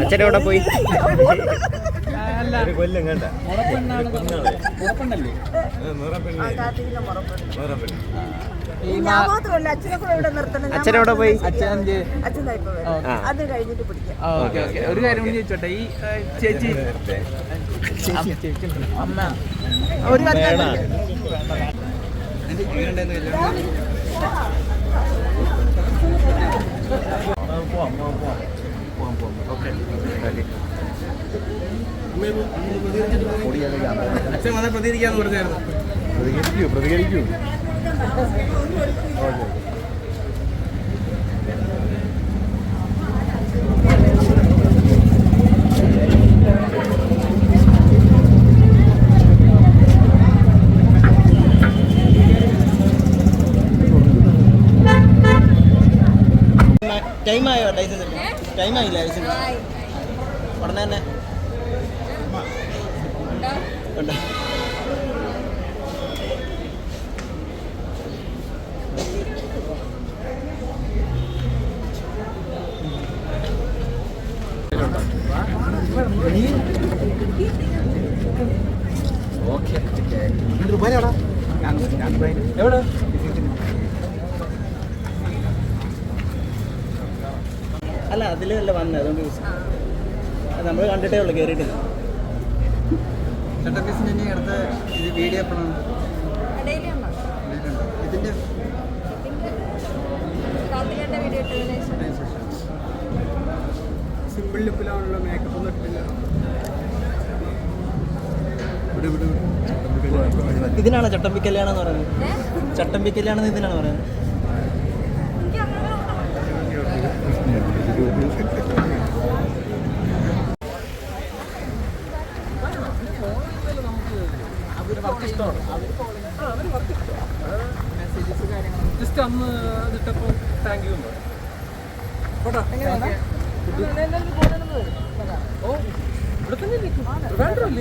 അച്ഛനെവിടെ പോയി? ഒരു കൊല്ലം കണ്ട. ആ കാത്തിരിക്കുന്ന മുറപ്പെട്ട് ഈ ഞാൻ മാത്രമല്ല അച്ഛനെ കൂടെ ഇവിടെ നിർത്തണം. ഞാൻ അച്ഛനെവിടെ പോയി? ഒരു കാര്യം കൂടി ചോദിച്ചോട്ടെ. ഈ ചേച്ചി ചേച്ചി അമ്മ. ഒരു കാര്യം അച്ഛൻ വന്നാൽ പ്രതികരിക്കാന്ന് പറഞ്ഞായിരുന്നു. പ്രതികരിക്കൂ പ്രതികരിക്കൂ. ടൈം ആയോ ലൈസൻസ് ടൈമായില്ല ആയില്ല ലൈസൻസ് ഉടനെ തന്നെ? എവിടെ അല്ല അതിലല്ല വന്നത്? അതുകൊണ്ട് നമ്മൾ കണ്ടിട്ടേ ഉള്ളൂ കയറിയിട്ടില്ല സെൻട്രൽ ഇനി അടുത്ത ഇത് വീഡിയോ എപ്പോഴാണ് സിമ്പിൾ മേക്കപ്പ് ഒന്നും ഇട്ടില്ല ഇവിടെ ചട്ടമ്പി കല്യാണം എന്ന് പറയുന്നത്. ചട്ടമ്പി കല്യാണം എന്ന് ഇതിനാണ് പറയുന്നത്. ജസ്റ്റ് അന്ന് ഇതിട്ടപ്പോൾ താങ്ക് യു ഓ ഇവിടെ തന്നെ വേണ്ടല്ലേ